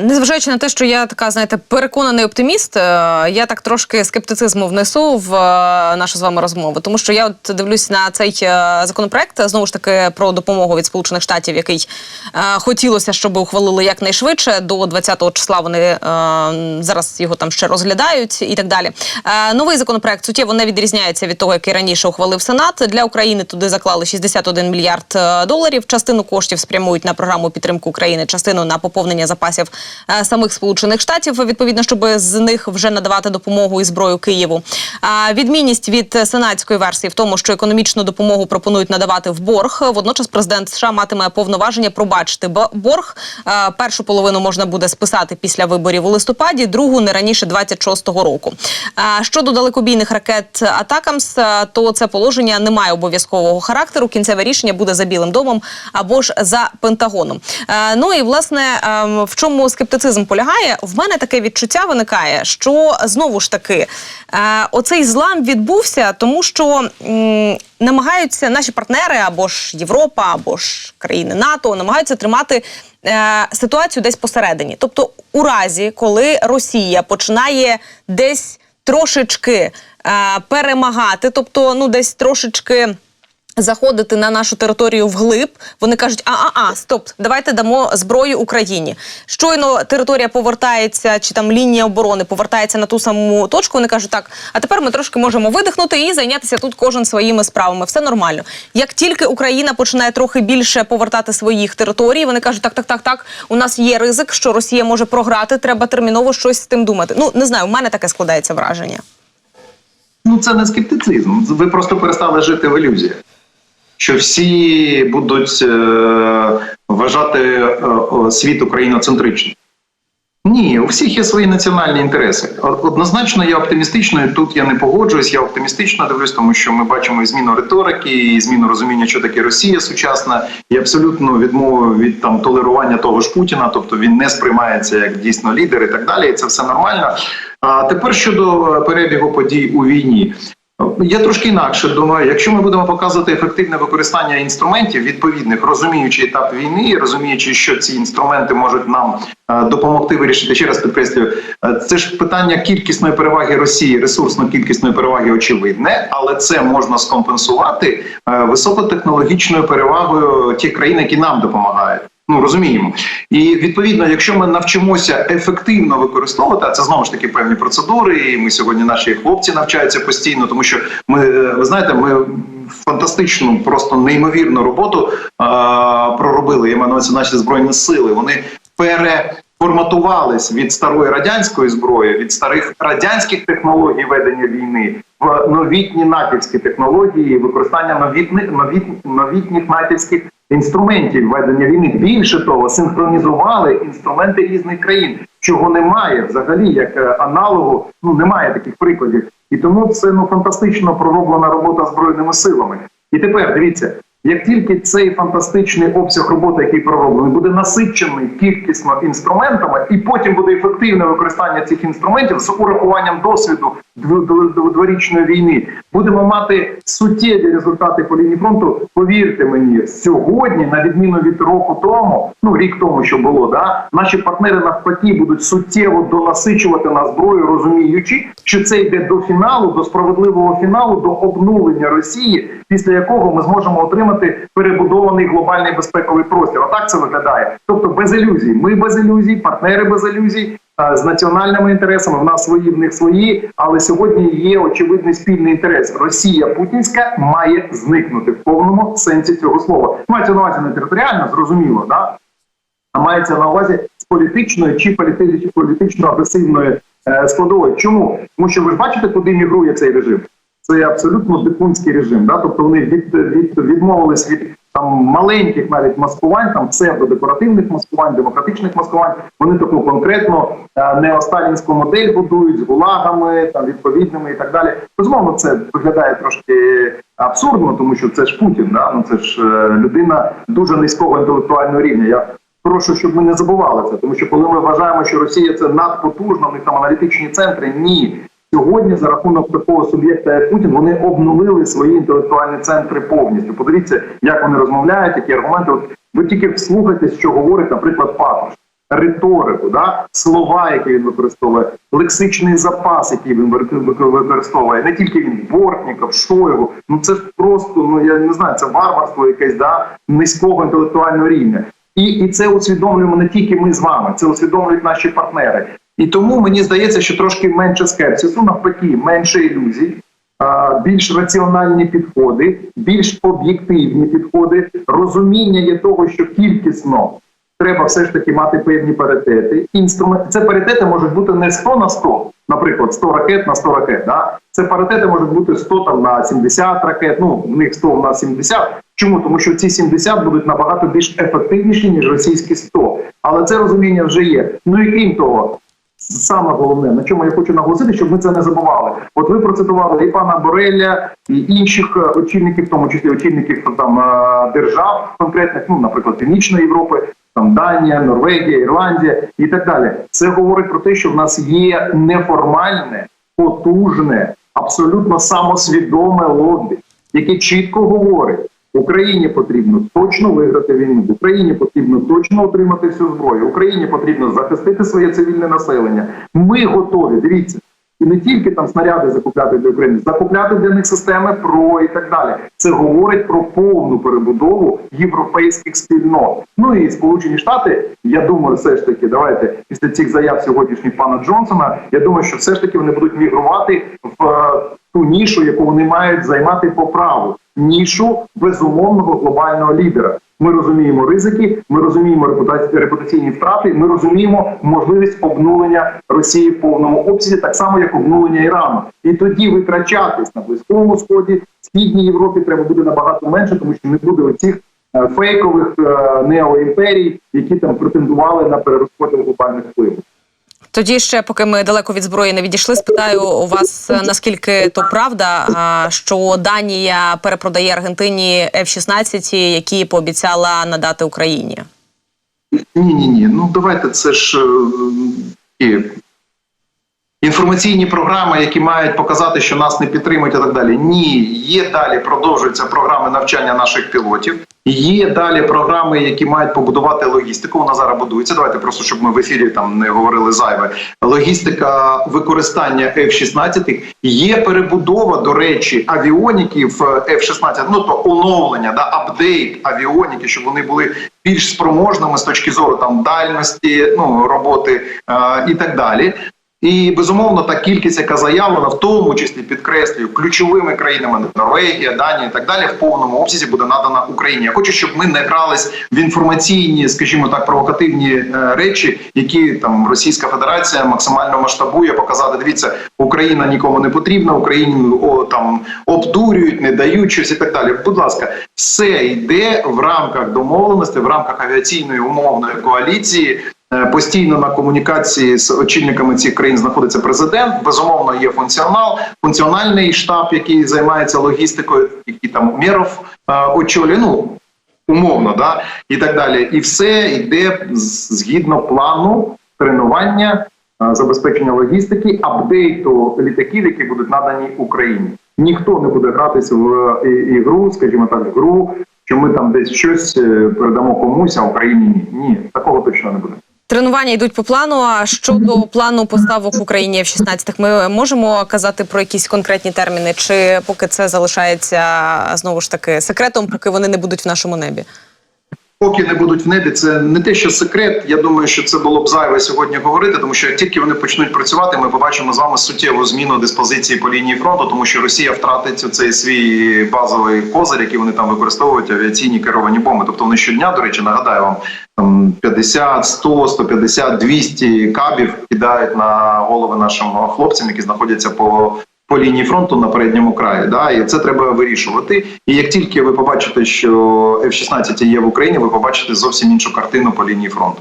Незважаючи на те, що я така, знаєте, переконаний оптиміст, е, я так трошки скептицизму внесу в е, нашу з вами розмову, тому що я от дивлюсь на цей е, законопроект знову ж таки про допомогу від Сполучених Штатів, який хотілося, щоб ухвалили якнайшвидше. До 20-го числа вони зараз його там ще розглядають і так далі. Новий законопроект суттєво не відрізняється від того, який раніше ухвалив Сенат. Для України туди заклали 61 мільярд доларів. Частину коштів спрямують на програму підтримки України, частину на поповнення запасів самих Сполучених Штатів, відповідно, щоб з них вже надавати допомогу і зброю Києву. А відмінність від сенатської версії в тому, що економічну допомогу пропонують надавати в борг. Водночас президент США матиме повноваження пробачити борг. Е, Першу половину можна буде списати після виборів у листопаді, другу не раніше 26-го року. Щодо далекобійних ракет Атакамс, е, то це положення не має обов'язкового характеру. Кінцеве рішення буде за Білим домом або ж за Пентагоном. Е, Ну і власне ем, в чому скептицизм полягає? В мене таке відчуття виникає, що знову ж таки е, оцей злам відбувся, тому що м, намагаються наші партнери або ж Європа, або ж країни НАТО намагаються тримати е, ситуацію десь посередині. Тобто, у разі, коли Росія починає десь трошечки е, перемагати, тобто ну десь трошечки. Заходити на нашу територію вглиб, вони кажуть: а а а стоп, давайте дамо зброю Україні. Щойно територія повертається, чи там лінія оборони повертається на ту саму точку. Вони кажуть, так, а тепер ми трошки можемо видихнути і зайнятися тут кожен своїми справами. Все нормально. Як тільки Україна починає трохи більше повертати своїх територій, вони кажуть, так, так, так, так. У нас є ризик, що Росія може програти. Треба терміново щось з тим думати. Ну не знаю, у мене таке складається враження. Ну, це не скептицизм. Ви просто перестали жити в ілюзіях. Що всі будуть е, вважати е, світ україноцентричним. Ні, у всіх є свої національні інтереси. Однозначно, я оптимістично, і тут я не погоджуюсь, я оптимістично дивлюсь, тому що ми бачимо і зміну риторики, і зміну розуміння, що таке Росія сучасна, і абсолютно відмову від там толерування того ж Путіна, тобто він не сприймається як дійсно лідер і так далі. І це все нормально. А тепер щодо е, перебігу подій у війні. Я трошки інакше думаю, якщо ми будемо показувати ефективне використання інструментів відповідних, розуміючи етап війни, розуміючи, що ці інструменти можуть нам е, допомогти вирішити, ще раз підкреслюю, це ж питання кількісної переваги Росії, ресурсно-кількісної переваги очевидне, але це можна скомпенсувати е, високотехнологічною перевагою тих країн, які нам допомагають. Ну розуміємо, і відповідно, якщо ми навчимося ефективно використовувати, а це знову ж таки певні процедури. І ми сьогодні наші хлопці навчаються постійно, тому що ми е, ви знаєте, ми фантастичну, просто неймовірну роботу а, проробили. Я маю на наші збройні сили. Вони переформатувались від старої радянської зброї, від старих радянських технологій ведення війни в новітні натівські технології, використання новітних, новітніх натівських інструментів ведення війни. Більше того, синхронізували інструменти різних країн, чого немає взагалі, як е, аналогу. Ну немає таких прикладів, і тому це ну фантастично пророблена робота збройними силами. І тепер дивіться. Як тільки цей фантастичний обсяг роботи, який пророблений, буде насичений кількісно інструментами, і потім буде ефективне використання цих інструментів з урахуванням досвіду дв- дв- дв- дворічної війни, будемо мати суттєві результати по лінії фронту. Повірте мені, сьогодні, на відміну від року тому, ну рік тому, що було, да наші партнери навпаки будуть суттєво донасичувати на зброю, розуміючи, що це йде до фіналу, до справедливого фіналу, до обнулення Росії, після якого ми зможемо отримати перебудований глобальний безпековий простір. Отак це виглядає. Тобто без ілюзій. Ми без ілюзій, партнери без ілюзій. Е, З національними інтересами в нас свої, в них свої, але сьогодні є очевидний спільний інтерес. Росія Путінська має зникнути в повному сенсі цього слова. Мається на увазі не територіально, зрозуміло, да а мається на увазі з політичної чи політично агресивної е, складової. Чому? Тому що ви ж бачите, куди мігрує цей режим. Це абсолютно дикунський режим. Да? Тобто вони від, від, відмовились від там маленьких навіть маскувань, там псевдодекоративних маскувань, демократичних маскувань. Вони таку конкретно е, неосталінську модель будують з гулагами, там відповідними і так далі. Безумовно, це виглядає трошки абсурдно, тому що це ж Путін. Да? Ну це ж е, людина дуже низького інтелектуального рівня. Я Прошу, щоб ми не забували це, тому що коли ми вважаємо, що Росія це надпотужна, в них там аналітичні центри, ні. Сьогодні за рахунок такого суб'єкта, як Путін, вони обнулили свої інтелектуальні центри повністю. Подивіться, як вони розмовляють, які аргументи. От ви тільки вслухайтесь, що говорить, наприклад, Патрушев. риторику, да? слова, які він використовує, лексичний запас, який він використовує, не тільки він Бортніков, Шойгу. Ну це ж просто, ну я не знаю, це варварство якесь да низького інтелектуального рівня. І, і це усвідомлюємо не тільки ми з вами, це усвідомлюють наші партнери. І тому мені здається, що трошки менше скепсису, навпаки, менше ілюзій, більш раціональні підходи, більш об'єктивні підходи, розуміння є того, що кількісно треба все ж таки мати певні паритети. Інструмент це паритети можуть бути не 100 на 100, наприклад, 100 ракет на 100 ракет. Да? Це паритети можуть бути 100 там на 70 ракет. Ну в них 100 на 70. Чому? Тому що ці 70 будуть набагато більш ефективніші ніж російські 100. Але це розуміння вже є. Ну і крім того, саме головне, на чому я хочу наголосити, щоб ми це не забували. От ви процитували і пана Бореля, і інших е, очільників, в тому числі очільників там е, держав конкретних, ну наприклад, Північної Європи, там Данія, Норвегія, Ірландія і так далі. Це говорить про те, що в нас є неформальне, потужне, абсолютно самосвідоме лобі, яке чітко говорить. Україні потрібно точно виграти війну. Україні потрібно точно отримати всю зброю. Україні потрібно захистити своє цивільне населення. Ми готові. Дивіться, і не тільки там снаряди закупляти для України, закупляти для них системи ПРО і так далі. Це говорить про повну перебудову європейських спільнот. Ну і Сполучені Штати. Я думаю, все ж таки, давайте після цих заяв сьогоднішніх пана Джонсона. Я думаю, що все ж таки вони будуть мігрувати в е, ту нішу, яку вони мають займати по праву нішу безумовного глобального лідера. Ми розуміємо ризики, ми розуміємо репута- репутаційні втрати. Ми розуміємо можливість обнулення Росії в повному обсязі, так само як обнулення Ірану. І тоді витрачатись на близькому сході, східній Європі треба буде набагато менше, тому що не буде оцих е, фейкових е, неоімперій, які там претендували на перерозподіл глобальних впливів. Тоді ще, поки ми далеко від зброї не відійшли, спитаю у вас е, наскільки то правда, що Данія перепродає Аргентині F-16, які пообіцяла надати Україні. Ні, ні, ні. Ну давайте це ж е, такі інформаційні програми, які мають показати, що нас не підтримують, і так далі. Ні, є далі продовжуються програми навчання наших пілотів. Є далі програми, які мають побудувати логістику. Вона зараз будується. Давайте просто щоб ми в ефірі там не говорили зайве. Логістика використання F-16. Є перебудова, до речі, авіоніків е, F-16, ну то оновлення, да, апдейт авіоніки, щоб вони були більш спроможними з точки зору там дальності, ну роботи е, і так далі. І безумовно та кількість, яка заявлена, в тому числі підкреслюю, ключовими країнами Норвегія, Данія і так далі, в повному обсязі буде надана Україні. Я хочу, щоб ми не грались в інформаційні, скажімо так, провокативні е, речі, які там Російська Федерація максимально масштабує, показати. Дивіться, Україна нікому не потрібна, Україні о, там обдурюють, не дають щось і так далі. Будь ласка, все йде в рамках домовленості, в рамках авіаційної умовної коаліції. Е, Постійно на комунікації з очільниками цих країн знаходиться президент. Безумовно, є функціонал, функціональний штаб, який займається логістикою, який там Умєров е, очолює. Ну умовно, да і так далі. І все йде згідно плану тренування, е, забезпечення логістики, апдейту літаків, які будуть надані Україні. Ніхто не буде гратися в ігру, скажімо так, гру, що ми там десь щось передамо комусь, а Україні ні. Ні, такого точно не буде. Тренування йдуть по плану. А щодо плану поставок в Україні F-16, ми можемо казати про якісь конкретні терміни, чи поки це залишається знову ж таки секретом, поки вони не будуть в нашому небі? Поки не будуть в небі, це не те, що секрет. Я думаю, що це було б зайве сьогодні говорити, тому що як тільки вони почнуть працювати, ми побачимо з вами суттєву зміну диспозиції по лінії фронту, тому що Росія втратить цей свій базовий козир, який вони там використовують авіаційні керовані бомби. Тобто вони щодня, до речі, нагадаю вам, там 50, 100, 150, 200 кабів кидають на голови нашим хлопцям, які знаходяться по по лінії фронту на передньому краї. Да, і це треба вирішувати. І як тільки ви побачите, що F-16 є в Україні, ви побачите зовсім іншу картину по лінії фронту.